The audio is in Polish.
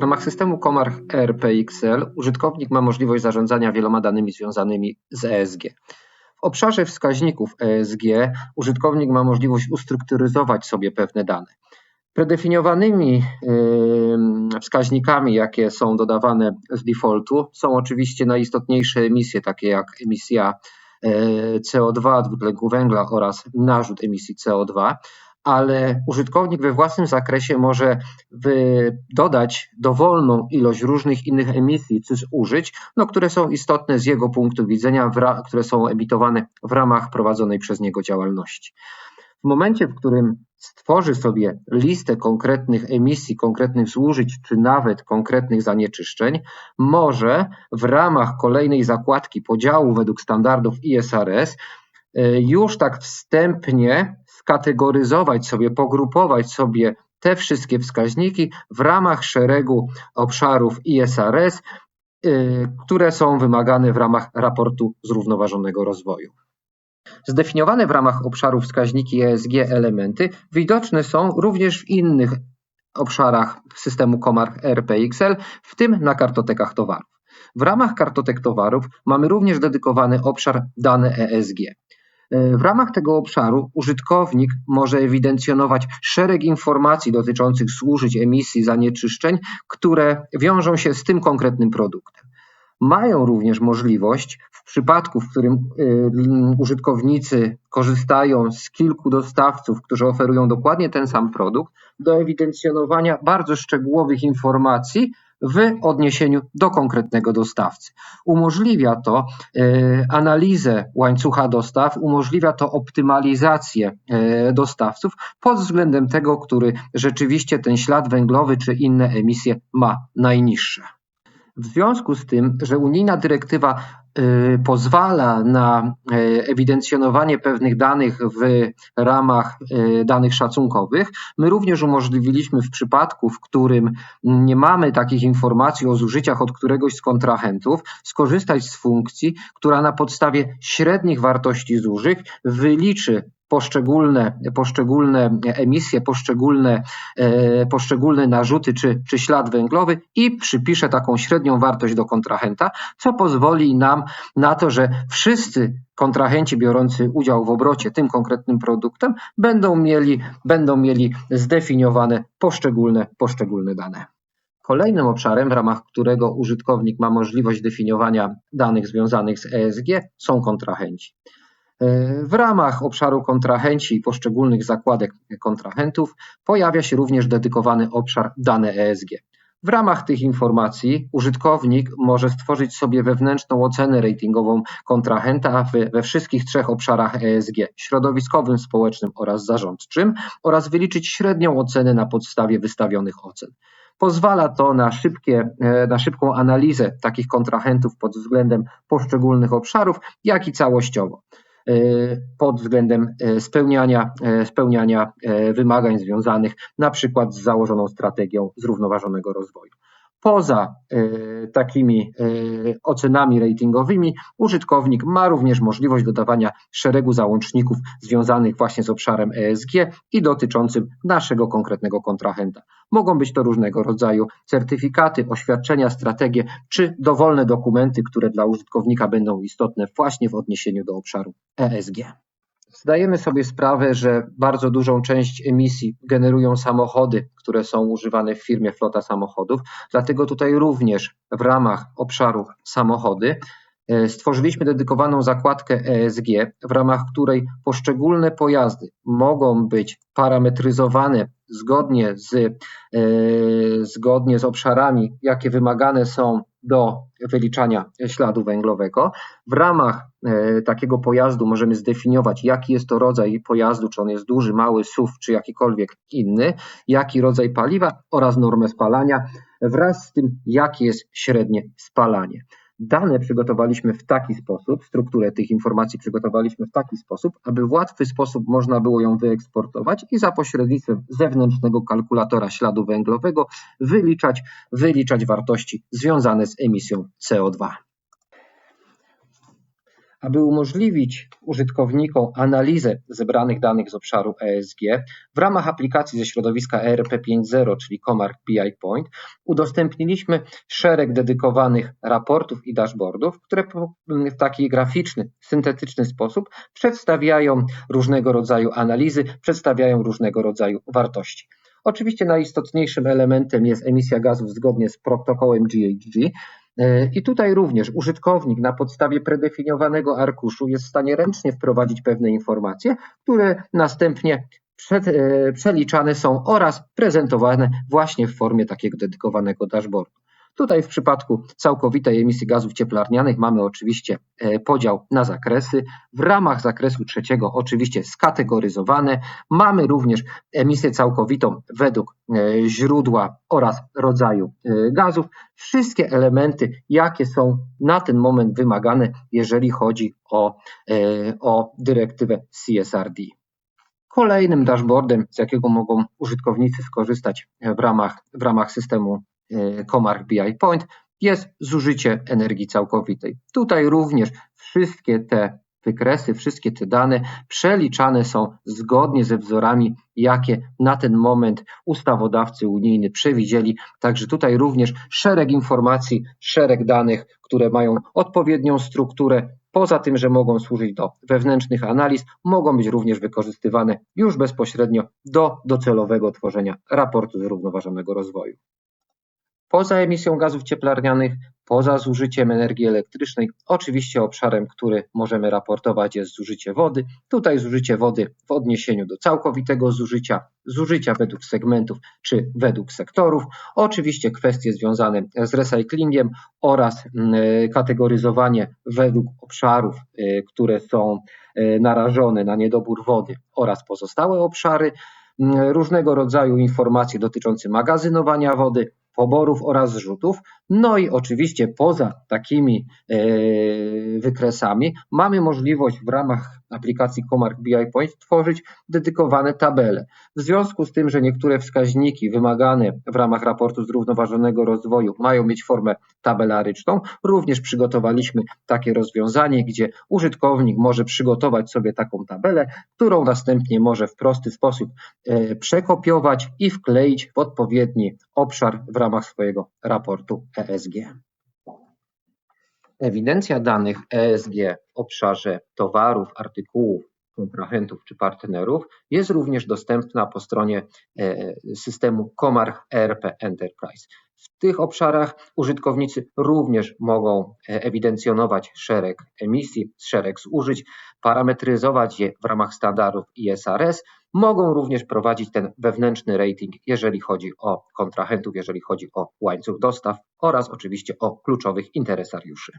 ramach systemu Comarch ERP-XL użytkownik ma możliwość zarządzania wieloma danymi związanymi z ESG. W obszarze wskaźników ESG użytkownik ma możliwość ustrukturyzować sobie pewne dane. Predefiniowanymi wskaźnikami, jakie są dodawane z defaultu, są oczywiście najistotniejsze emisje, takie jak emisja e, CO2, dwutlenku węgla oraz narzut emisji CO2, ale użytkownik we własnym zakresie może dodać dowolną ilość różnych innych emisji czy zużyć, no, które są istotne z jego punktu widzenia, które są emitowane w ramach prowadzonej przez niego działalności. W momencie, w którym stworzy sobie listę konkretnych emisji, konkretnych zużyć, czy nawet konkretnych zanieczyszczeń, może w ramach kolejnej zakładki podziału według standardów ISRS e, już tak wstępnie skategoryzować sobie, pogrupować sobie te wszystkie wskaźniki w ramach szeregu obszarów ISRS, y, które są wymagane w ramach raportu zrównoważonego rozwoju. Zdefiniowane w ramach obszarów wskaźniki ESG elementy widoczne są również w innych obszarach systemu Comarch RPXL, w tym na kartotekach towarów. W ramach kartotek towarów mamy również dedykowany obszar dane ESG. E, w ramach tego obszaru użytkownik może ewidencjonować szereg informacji dotyczących zużyć, emisji, zanieczyszczeń, które wiążą się z tym konkretnym produktem. Mają również możliwość, w przypadku, w którym e, użytkownicy korzystają z kilku dostawców, którzy oferują dokładnie ten sam produkt, do ewidencjonowania bardzo szczegółowych informacji w odniesieniu do konkretnego dostawcy. Umożliwia to e, analizę łańcucha dostaw, umożliwia to optymalizację e, dostawców pod względem tego, który rzeczywiście ten ślad węglowy czy inne emisje ma najniższe. W związku z tym, że unijna dyrektywa pozwala na y, ewidencjonowanie pewnych danych w ramach y, danych szacunkowych. My również umożliwiliśmy w przypadku, w którym nie mamy takich informacji o zużyciach od któregoś z kontrahentów, skorzystać z funkcji, która na podstawie średnich wartości zużyć wyliczy poszczególne, poszczególne emisje, poszczególne, e, poszczególne narzuty czy, czy ślad węglowy i przypisze taką średnią wartość do kontrahenta, co pozwoli nam na to, że wszyscy kontrahenci biorący udział w obrocie tym konkretnym produktem będą mieli, będą mieli zdefiniowane poszczególne, poszczególne dane. Kolejnym obszarem, w ramach którego użytkownik ma możliwość definiowania danych związanych z ESG, są kontrahenci. W ramach obszaru kontrahenci i poszczególnych zakładek kontrahentów pojawia się również dedykowany obszar dane ESG. W ramach tych informacji użytkownik może stworzyć sobie wewnętrzną ocenę ratingową kontrahenta we wszystkich trzech obszarach ESG środowiskowym, społecznym oraz zarządczym oraz wyliczyć średnią ocenę na podstawie wystawionych ocen. Pozwala to na, szybkie, e, na szybką analizę takich kontrahentów pod względem poszczególnych obszarów, jak i całościowo. E, pod względem e, spełniania, e, spełniania wymagań związanych na przykład z założoną strategią zrównoważonego rozwoju. Poza takimi ocenami ratingowymi, użytkownik ma również możliwość dodawania szeregu załączników związanych właśnie z obszarem ESG i dotyczącym naszego konkretnego kontrahenta. Mogą być to różnego rodzaju certyfikaty, oświadczenia, strategie czy dowolne dokumenty, które dla użytkownika będą istotne właśnie w odniesieniu do obszaru ESG. Zdajemy sobie sprawę, że bardzo dużą część emisji generują samochody, które są używane w firmie flota samochodów, dlatego tutaj również w ramach obszaru samochody E, stworzyliśmy dedykowaną zakładkę ESG, w ramach której poszczególne pojazdy mogą być parametryzowane zgodnie z, e, zgodnie z obszarami, jakie wymagane są do wyliczania śladu węglowego. W ramach e, takiego pojazdu możemy zdefiniować, jaki jest to rodzaj pojazdu, czy on jest duży, mały, SUV, czy jakikolwiek inny, jaki rodzaj paliwa oraz normę spalania, wraz z tym, jakie jest średnie spalanie. Dane przygotowaliśmy w taki sposób, strukturę tych informacji przygotowaliśmy w taki sposób, aby w łatwy sposób można było ją wyeksportować i za pośrednictwem zewnętrznego kalkulatora śladu węglowego wyliczać, wyliczać wartości związane z emisją CO2. Aby umożliwić użytkownikom analizę zebranych danych z obszaru ESG, w ramach aplikacji ze środowiska ERP 5.0, czyli Comarch BI Point, udostępniliśmy szereg dedykowanych raportów i dashboardów, które w taki graficzny, syntetyczny sposób przedstawiają różnego rodzaju analizy, przedstawiają różnego rodzaju wartości. Oczywiście najistotniejszym elementem jest emisja gazów zgodnie z protokołem GHG, E, I tutaj również użytkownik na podstawie predefiniowanego arkuszu jest w stanie ręcznie wprowadzić pewne informacje, które następnie przed, e, przeliczane są oraz prezentowane właśnie w formie takiego dedykowanego dashboardu. Tutaj w przypadku całkowitej emisji gazów cieplarnianych mamy oczywiście e, podział na zakresy. W ramach zakresu trzeciego oczywiście skategoryzowane. Mamy również emisję całkowitą według e, źródła oraz rodzaju e, gazów. Wszystkie elementy, jakie są na ten moment wymagane, jeżeli chodzi o, o dyrektywę CSRD. Kolejnym dashboardem, z jakiego mogą użytkownicy skorzystać w ramach, w ramach systemu Comarch BI Point jest zużycie energii całkowitej. Tutaj również wszystkie te wykresy, wszystkie te dane przeliczane są zgodnie ze wzorami, jakie na ten moment ustawodawcy unijni przewidzieli. Także tutaj również szereg informacji, szereg danych, które mają odpowiednią strukturę. Poza tym, że mogą służyć do wewnętrznych analiz, mogą być również wykorzystywane już bezpośrednio do docelowego tworzenia raportu zrównoważonego rozwoju. Poza emisją gazów cieplarnianych, poza zużyciem energii elektrycznej, oczywiście obszarem, który możemy raportować jest zużycie wody. Tutaj zużycie wody w odniesieniu do całkowitego zużycia, zużycia według segmentów czy według sektorów. Oczywiście kwestie związane z recyklingiem oraz mm, kategoryzowanie według obszarów, y, które są y, narażone na niedobór wody oraz pozostałe obszary mm, różnego rodzaju informacje dotyczące magazynowania wody, poborów oraz zrzutów. No i oczywiście poza takimi e, wykresami mamy możliwość w ramach aplikacji Comarch BI Point tworzyć dedykowane tabele. W związku z tym, że niektóre wskaźniki wymagane w ramach raportu zrównoważonego rozwoju mają mieć formę tabelaryczną, również przygotowaliśmy takie rozwiązanie, gdzie użytkownik może przygotować sobie taką tabelę, którą następnie może w prosty sposób e, przekopiować i wkleić w odpowiedni obszar w ramach swojego raportu ESG. Ewidencja danych ESG w obszarze towarów, artykułów, kontrahentów czy partnerów jest również dostępna po stronie e, systemu Comarch ERP Enterprise. W tych obszarach użytkownicy również mogą e, ewidencjonować szereg emisji, szereg zużyć, parametryzować je w ramach standardów ISRS Mogą również prowadzić ten wewnętrzny rating, jeżeli chodzi o kontrahentów, jeżeli chodzi o łańcuch dostaw oraz oczywiście o kluczowych interesariuszy.